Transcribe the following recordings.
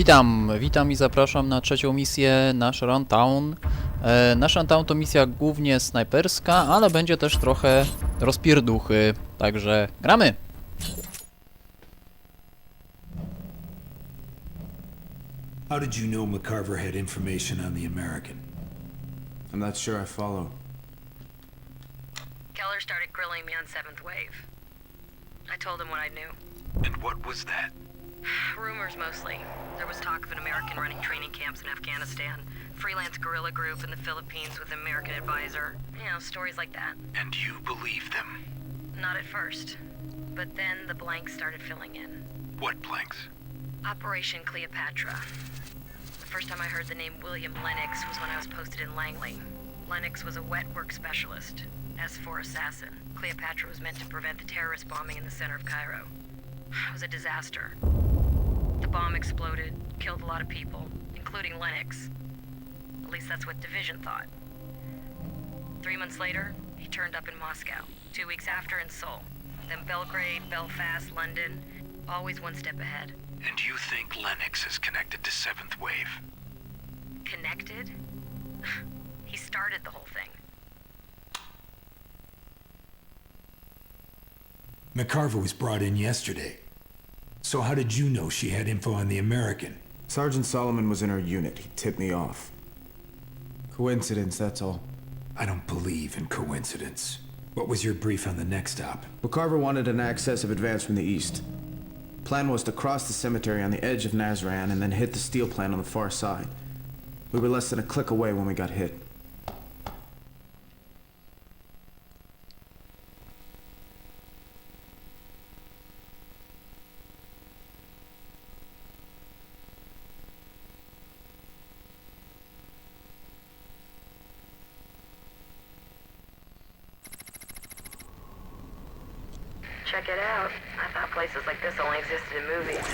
Witam, witam i zapraszam na trzecią misję na Sharon Town. E, na Sharon Town to misja głównie snajperska, ale będzie też trochę rozpierduchy, także gramy! How did you know McCarver had information on the American? I'm not sure I follow. Keller started grilling me on Seventh Wave. I told him what I knew. And what was that? Rumors mostly. There was talk of an American running training camps in Afghanistan, freelance guerrilla group in the Philippines with an American advisor. You know, stories like that. And you believed them? Not at first. But then the blanks started filling in. What blanks? Operation Cleopatra. The first time I heard the name William Lennox was when I was posted in Langley. Lennox was a wet work specialist, S4 assassin. Cleopatra was meant to prevent the terrorist bombing in the center of Cairo. It was a disaster. The bomb exploded, killed a lot of people, including Lennox. At least that's what Division thought. Three months later, he turned up in Moscow. Two weeks after in Seoul. Then Belgrade, Belfast, London. Always one step ahead. And you think Lennox is connected to Seventh Wave? Connected? he started the whole thing. McCarver was brought in yesterday. So how did you know she had info on the American? Sergeant Solomon was in her unit. He tipped me off. Coincidence, that's all. I don't believe in coincidence. What was your brief on the next op? McCarver wanted an access of advance from the east. Plan was to cross the cemetery on the edge of Nazran and then hit the steel plant on the far side. We were less than a click away when we got hit. Check it out. I thought places like this only existed in movies.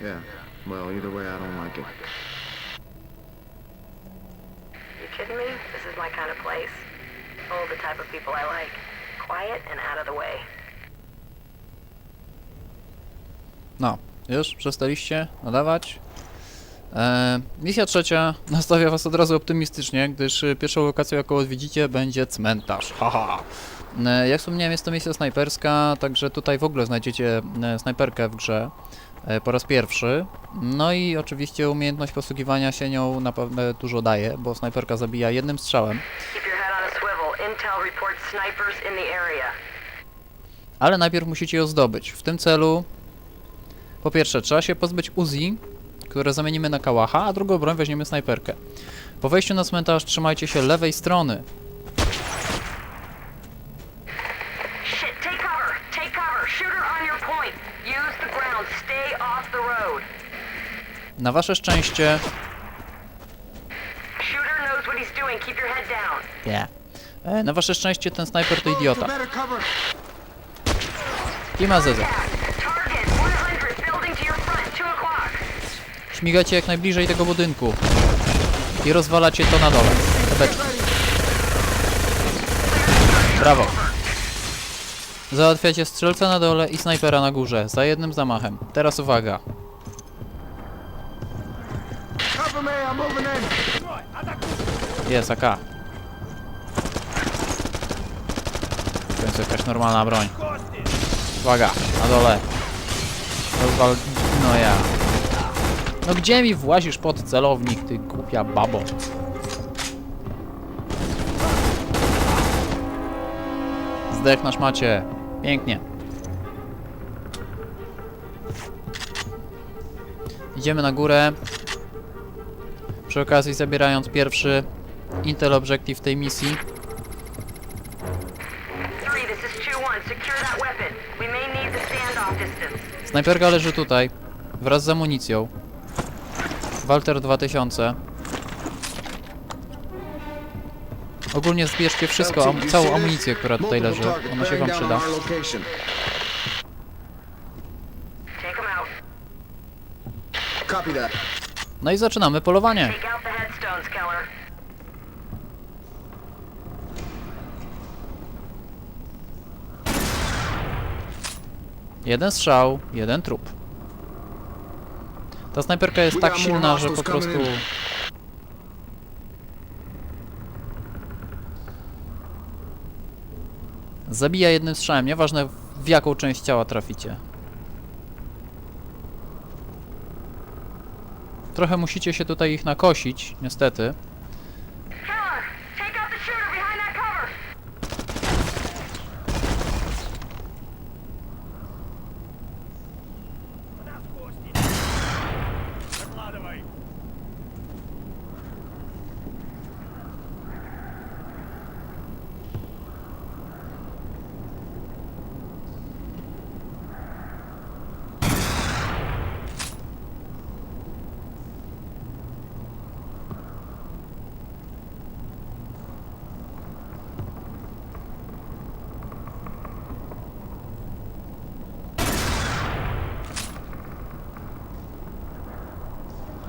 Yeah, well, either way, I don't like it. You kidding me? This is my kind of place. All the type of people I like. Quiet and out of the way. No, już przestaliście nadawać. E, misja trzecia nastawia was od razu optymistycznie, gdyż pierwszą lokacją jaką odwiedzicie będzie cmentarz. Haha. E, jak wspomniałem jest to misja snajperska, także tutaj w ogóle znajdziecie e, snajperkę w grze po raz pierwszy. No i oczywiście umiejętność posługiwania się nią naprawdę dużo daje, bo snajperka zabija jednym strzałem. Ale najpierw musicie ją zdobyć. W tym celu, po pierwsze, trzeba się pozbyć Uzi, które zamienimy na kałacha, a drugą broń weźmiemy snajperkę. Po wejściu na cmentarz trzymajcie się lewej strony. Na wasze szczęście... Nie. E, Na wasze szczęście ten snajper to idiota. I ma zezę. Śmigajcie jak najbliżej tego budynku. I rozwalacie to na dole. Te beczki. Brawo. Załatwiacie strzelca na dole i snajpera na górze. Za jednym zamachem. Teraz uwaga. Jest AK. W końcu jakaś normalna broń. Uwaga, na dole. Rozwal... No ja. No gdzie mi włazisz pod celownik, ty głupia babo? Zdech nasz macie. Pięknie. Idziemy na górę. Przy okazji zabierając pierwszy Intel Objective tej misji. 3, this is 2-1. Secure that weapon. We may need the standoff distance. Snajperka leży tutaj, wraz z amunicją. Walter 2000. Ogólnie zbierzcie wszystko, am całą amunicję, która tutaj leży. Ona się wam przyda. No i zaczynamy polowanie. Jeden strzał, jeden trup. Ta snajperka jest tak silna, że po prostu... Zabija jednym strzałem, nieważne w jaką część ciała traficie. Trochę musicie się tutaj ich nakosić, niestety.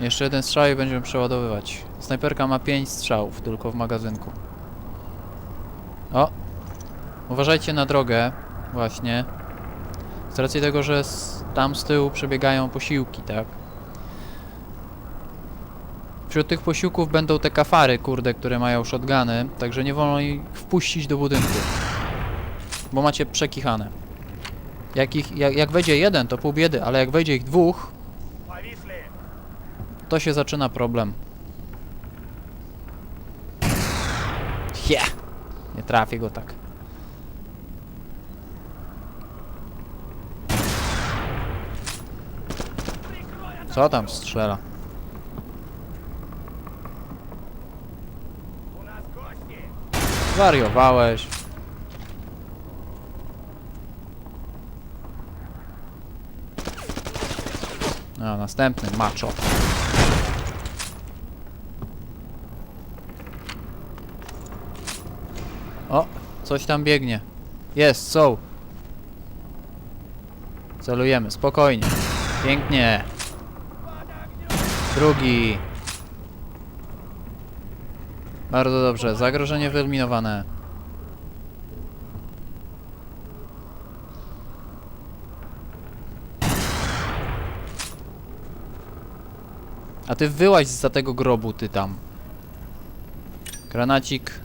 Jeszcze jeden strzał i będziemy przeładowywać. Snajperka ma 5 strzałów tylko w magazynku. O! Uważajcie na drogę, właśnie. Z racji tego, że tam z tyłu przebiegają posiłki, tak? Wśród tych posiłków będą te kafary, kurde, które mają shotguny, także nie wolno ich wpuścić do budynku. Bo macie przekichane. Jak, ich, jak, jak wejdzie jeden, to pół biedy, ale jak wejdzie ich dwóch, to się zaczyna problem. Je! Nie trafię go tak. Co tam strzela? Wariowałeś. A, następny macho. O, coś tam biegnie. Jest, są. Celujemy, spokojnie. Pięknie. Drugi. Bardzo dobrze, zagrożenie wyeliminowane. A ty wyłaź za tego grobu, ty tam. Granacik.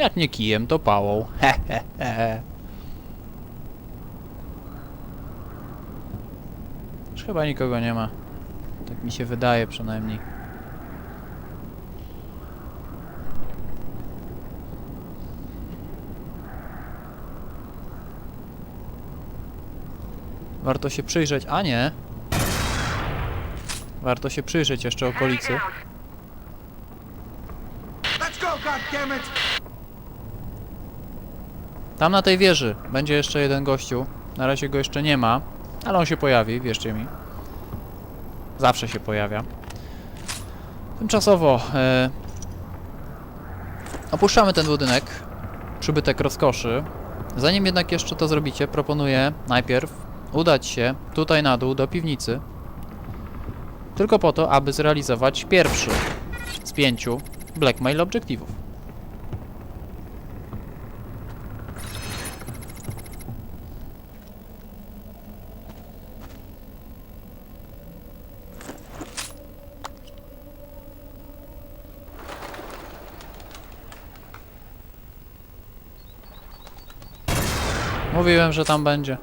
Jak nie kijem, to pałą. He, he, he. Już chyba nikogo nie ma. Tak mi się wydaje przynajmniej. Warto się przyjrzeć, a nie. Warto się przyjrzeć jeszcze okolicy. Let's go, goddammit! Tam na tej wieży będzie jeszcze jeden gościu. Na razie go jeszcze nie ma, ale on się pojawi, wierzcie mi. Zawsze się pojawia. Tymczasowo e, opuszczamy ten budynek, przybytek rozkoszy. Zanim jednak jeszcze to zrobicie, proponuję najpierw udać się tutaj na dół do piwnicy. Tylko po to, aby zrealizować pierwszy z pięciu blackmail obiektywów. Mówiłem, że tam będzie.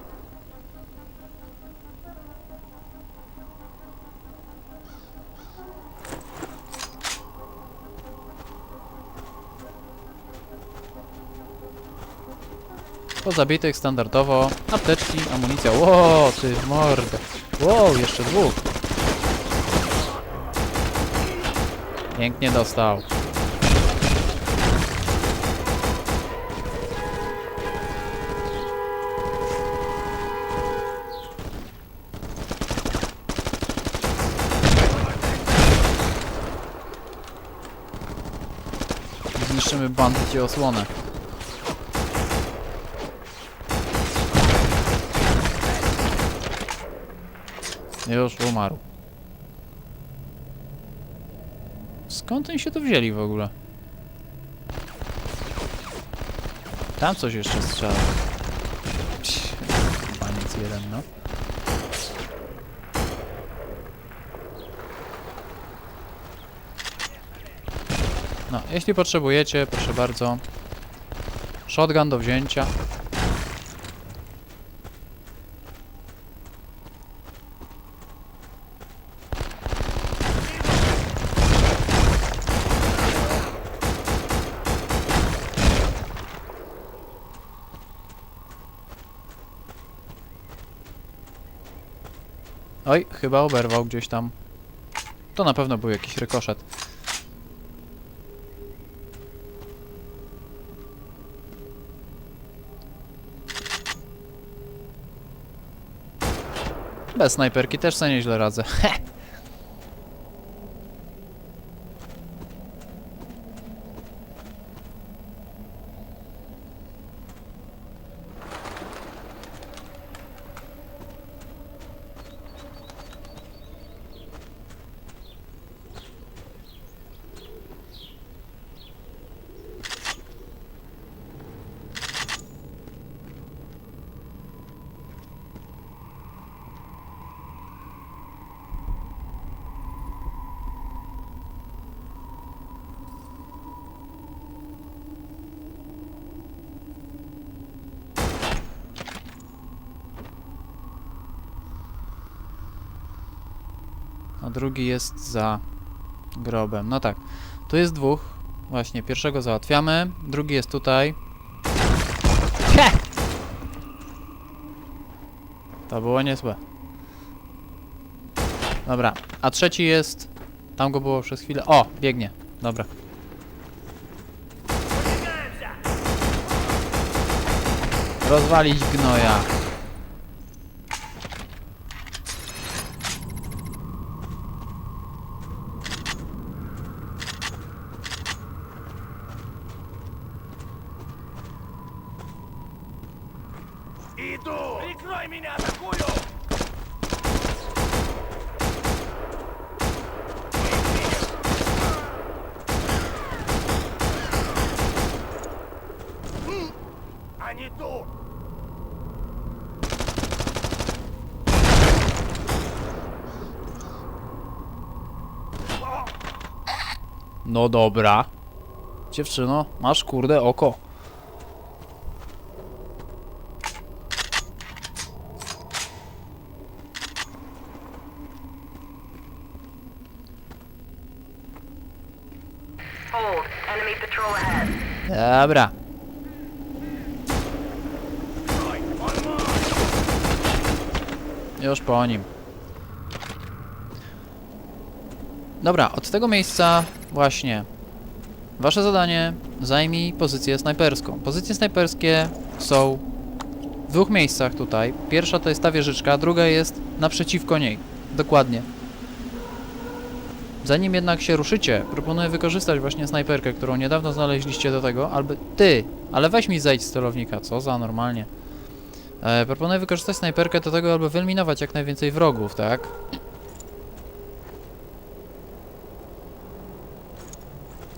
Po zabitych standardowo apteczki, amunicja. Ło, ty w mordę. Wow, jeszcze dwóch. Pięknie dostał. Zniszczymy bandycie osłonę. Już umarł. Skąd oni się tu wzięli w ogóle? Tam coś jeszcze strzela. Psz, jest jeden, no. No, jeśli potrzebujecie, proszę bardzo. Shotgun do wzięcia. Oj, chyba oberwał gdzieś tam. To na pewno był jakiś rykoszet. Bez snajperki też sobie nieźle radzę. Heh. Drugi jest za grobem. No tak. Tu jest dwóch. Właśnie, pierwszego załatwiamy. Drugi jest tutaj. He! To było niezłe. Dobra. A trzeci jest... Tam go było przez chwilę. O! Biegnie. Dobra. Rozwalić gnoja. Прикрой меня, атакую! Они тут! No dobra. Dziewczyno, masz kurde oko. Dobra. Już po nim. Dobra, od tego miejsca właśnie. Wasze zadanie zajmij pozycję snajperską. Pozycje snajperskie są w dwóch miejscach tutaj. Pierwsza to jest ta wieżyczka, druga jest naprzeciwko niej. Dokładnie. Zanim jednak się ruszycie, proponuję wykorzystać właśnie snajperkę, którą niedawno znaleźliście do tego, albo ty, ale weź mi zejdź z celownika, co za normalnie. E, proponuję wykorzystać snajperkę do tego, aby wyeliminować jak najwięcej wrogów, tak?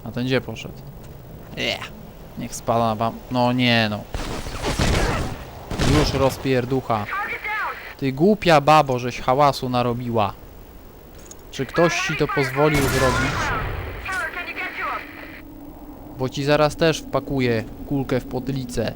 A ten gdzie poszedł? Yeah. Niech spada wam. No nie no. Już rozpierducha. Ty głupia babo, żeś hałasu narobiła. Czy ktoś ci to pozwolił zrobić? Bo ci zaraz też wpakuję kulkę w potlicę.